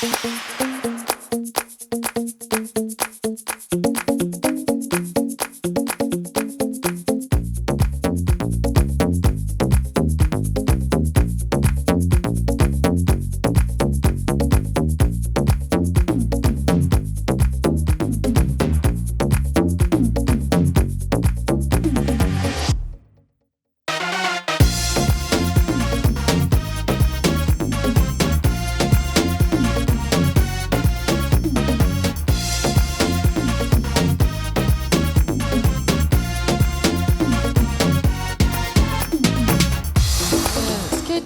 thank you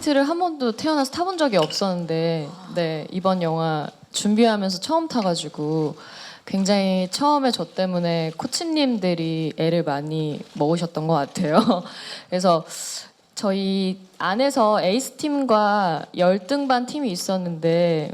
롤러스케이트를 한 번도 태어나서 타본 적이 없었는데 네 이번 영화 준비하면서 처음 타가지고 굉장히 처음에 저 때문에 코치님들이 애를 많이 먹으셨던 것 같아요. 그래서 저희 안에서 에이스 팀과 열등반 팀이 있었는데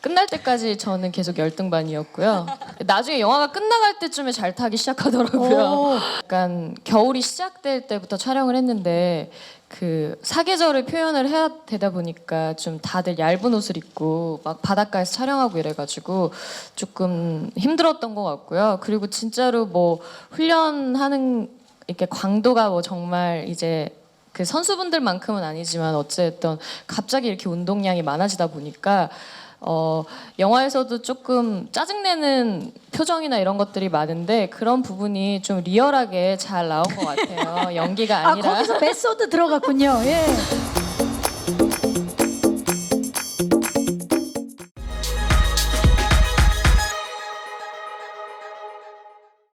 끝날 때까지 저는 계속 열등반이었고요. 나중에 영화가 끝나갈 때쯤에 잘 타기 시작하더라고요. 약간 겨울이 시작될 때부터 촬영을 했는데 그 사계절을 표현을 해야 되다 보니까 좀 다들 얇은 옷을 입고 막 바닷가에서 촬영하고 이래가지고 조금 힘들었던 것 같고요. 그리고 진짜로 뭐 훈련하는 이렇게 강도가 뭐 정말 이제 그 선수분들만큼은 아니지만 어쨌든 갑자기 이렇게 운동량이 많아지다 보니까 어 영화에서도 조금 짜증내는 표정이나 이런 것들이 많은데 그런 부분이 좀 리얼하게 잘 나온 것 같아요. 연기가 아 아니라 거기서 메소드 들어갔군요. 예.